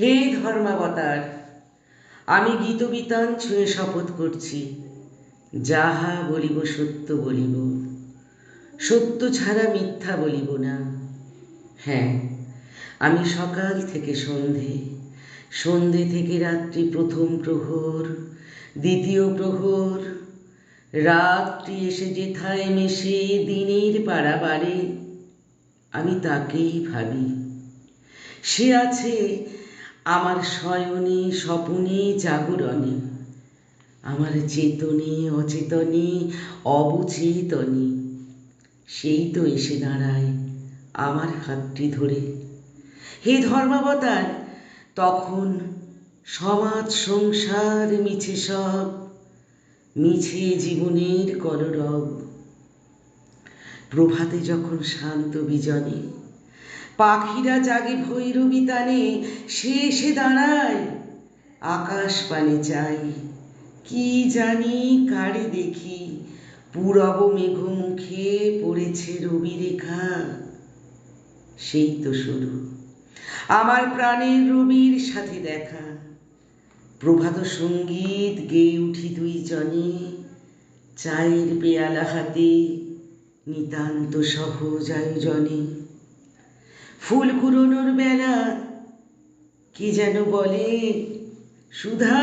হে ধর্মাবতার, আমি গীতবিতান ছুঁয়ে শপথ করছি। যাহা বলিব সত্য বলিব, সত্য ছাড়া মিথ্যা বলিব না। হ্যাঁ আমি সকাল থেকে সন্ধে সন্ধে থেকে রাত্রি প্রথম প্রহর, দ্বিতীয় প্রহর। রাত্রি এসে যেথায় মেশে দিনের পাড়াবারে আমি তাকেই ভাবি। সে আছে আমার শয়নে, স্বপনে, জাগরণে। আমার চেতনে, অচেতনে, অবচেতনে। সেই তো এসে দাঁড়ায় আমার হাতটি ধরে। হে ধর্মাবতার, তখন সমাজ, সংসার মিছে সব, মিছে জীবনের কলরব। প্রভাতে যখন শান্ত বিজনে পাখিরা জাগে ভৈরবী তানে সে এসে দাঁড়ায় আকাশ পানে চাই কি জানি কারে দেখি, পুরব মেঘ মুখে পড়েছে রবি রেখা। সেই তো শুরু আমার প্রাণের রবির সাথে দেখা। প্রভাত সংগীত গেয়ে উঠি দুইজনে চায়ের পেয়ালা হাতে নিতান্ত সহজ আয়োজনে। ফুল কুড়োনোর বেলা, কি যেন বলে, সুধা,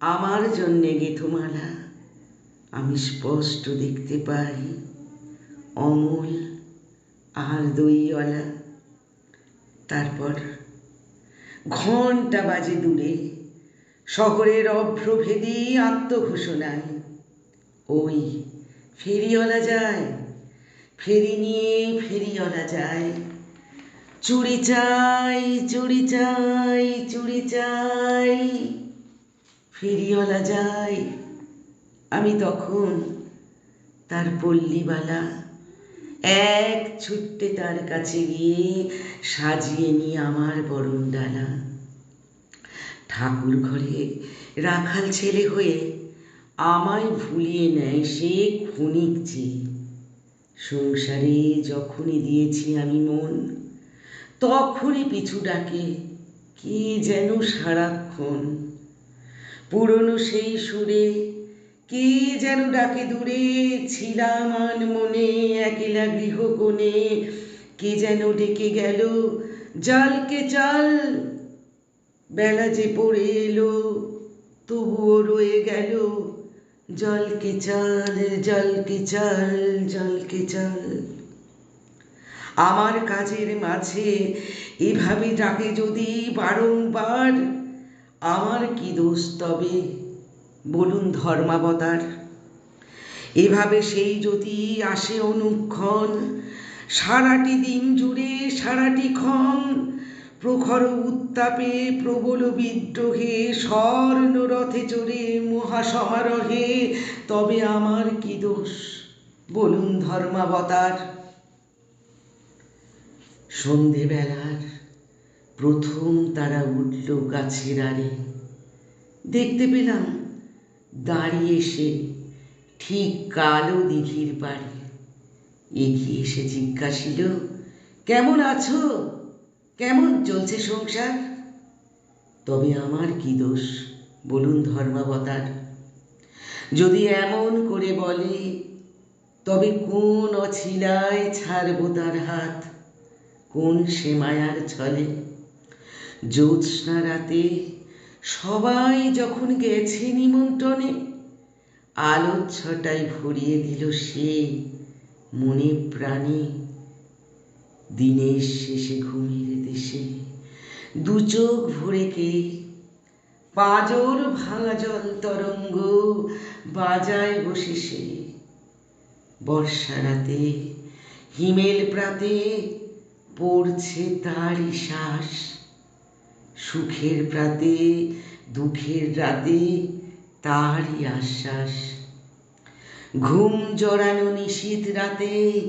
আমার জন্যে গেথুমালা। আমি স্পষ্ট দেখতে পাই, অমল আর দইওয়ালা। তারপর ঘণ্টা বাজে দূরে শহরের অভ্রভেদী আত্মঘোষণায়। ওই ফেরিওয়ালা যায়, ফেরি নিয়ে ফেরিওয়ালা যায়। চুড়ি চাই চুড়ি চাই চুড়ি চাই। ফেরিওয়ালা যায় আমি তখন তার পল্লীবালা। এক ছুট্টে তার কাছে গিয়ে সাজিয়ে নিয়ে আমার বরণ ডালা ঠাকুর ঘরে রাখাল ছেলে হয়ে আমায় ভুলিয়ে নেয় সে ক্ষণিক যে। সংসারে যখনই দিয়েছি আমি মন তখনই পিছু ডাকে, কি যেন সারাক্ষণ? পুরনো সেই সুরে কে যেন ডাকে দূরে ছিলাম আন মনে, একেলা গৃহকোণে, কে যেন ডেকে গেল, জলকে চল, বেলা যে পড়ে এলো, তবুও রয়ে গেল, জলকে চল জলকে চল জলকে চল। আমার কাজের মাঝে এভাবে ডাকে যদি বারংবার, আমার কি দোষ তবে? বলুন ধর্মাবতার। এভাবে সেই যদি আসে অনুক্ষণ, সারাটি দিন জুড়ে সারাটি ক্ষণ, প্রখর উত্তাপে প্রবল বিদ্রোহে স্বর্ণ রথে চড়ে মহাসমারোহে, তবে আমার কি দোষ? বলুন ধর্মাবতার। সন্ধেবেলার প্রথম তারা উঠল গাছের আড়ে। দেখতে পেলাম দাঁড়িয়ে সে ঠিক কালো দিঘির পাড়ে। এগিয়ে এসে জিজ্ঞাসিল, কেমন আছো? কেমন চলছে সংসার? তবে আমার কি দোষ? বলুন ধর্মাবতার। যদি এমন করে বলে, তবে কোন অছিলায় ছাড়বো তার হাত? কোন সে মায়ার ছলে? জ্যোৎস্না রাতে সবাই যখন গেছে নিমন্ত্রণে আলোর ছটায় ভরিয়ে দিল সে মনে প্রাণে। দিনের শেষে ঘুমের দেশে দু চোখ ভরে কে? পাজর ভাঙা জল তরঙ্গ বাজায় বসে সে। বর্ষা রাতে হিমেল প্রাতে পড়ছে তারই শ্বাস সুখের প্রাতে, দুঃখের রাতে তারই আশ্বাস। ঘুম জড়ানো নিশীত রাতে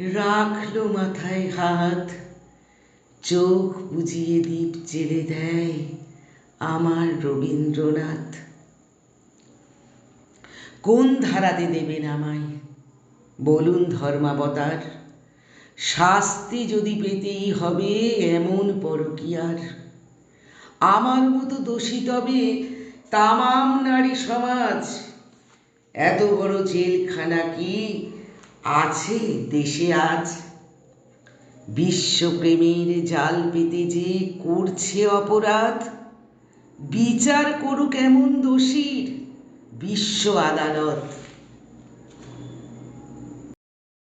রাখল মাথায় হাত। চোখ বুঝিয়ে দ্বীপ জেলে দেয় আমার রবীন্দ্রনাথ। কোন ধারাতে দেবেন আমায়? বলুন ধর্মাবতার। শাস্তি যদি পেতেই হবে এমন পরকীয়ার। আমার মতো দোষী তবে তামাম নারী সমাজ। এত বড় জেলখানা কি আছে দেশে আজ? বিশ্বপ্রেমের জাল পেতে যে করছে অপরাধ, বিচার করুক এমন দোষীর বিশ্ব আদালত।